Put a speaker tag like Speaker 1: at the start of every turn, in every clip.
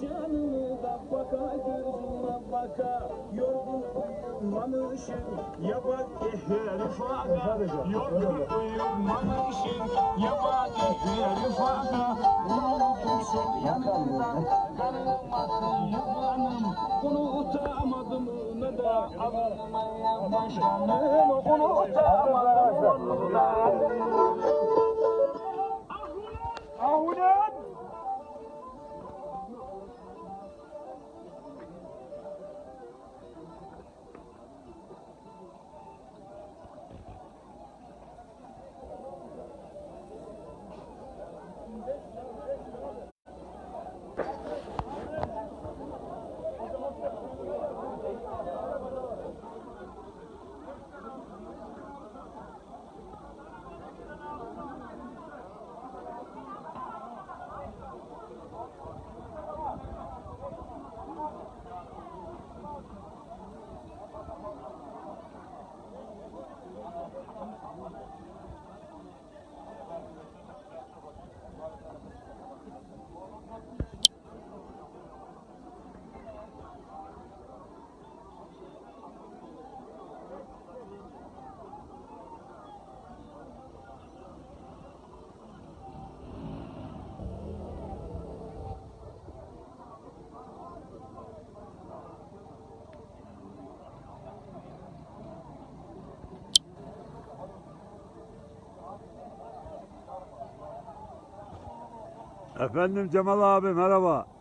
Speaker 1: canımı da baka gözüme baka Yorgun uyumamışım ya bak herif aga Yorgun uyumamışım ya bak herif aga Unutmuşum yanımda kanımasın yuvanım Unutamadım onu da alınmaya başlanım Unutamadım onu
Speaker 2: Efendim Cemal abi merhaba.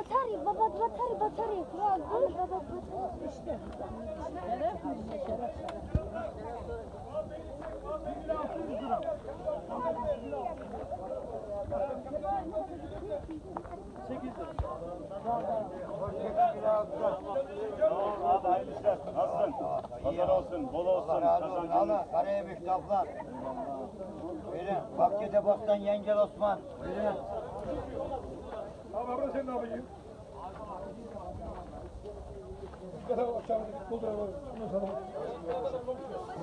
Speaker 3: Batarya, baba batarya, batarya. Ya dur baba batarya. İşte. Şeref mi? Şeref?
Speaker 4: Pazar olsun, bol olsun.
Speaker 5: Allah razı olsun.
Speaker 4: Kazancın.
Speaker 5: Allah karaya büyük tavlar. Buyurun. Bakkete Bostan Yengel Osman. Buyurun.
Speaker 6: Abi abla sen ne yapayım? Bir kadar aşağı buldur abi. Bundan sonra.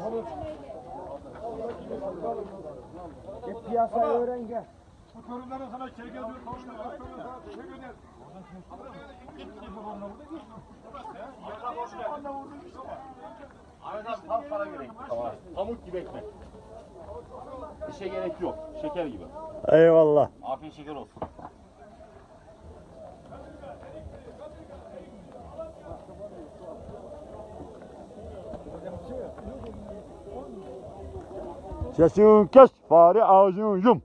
Speaker 6: Abi.
Speaker 5: Git piyasayı öğren gel.
Speaker 6: Bu torunların sana şey geliyor. Torunlar torunlar sana teşekkür eder.
Speaker 4: Ahmet abi tam sana gerek. Pamuk gibi ekmek. Bir şey gerek yok. Şeker gibi.
Speaker 2: Eyvallah.
Speaker 4: Afiyet şeker olsun.
Speaker 2: Sesini kes, fare ağzını yum.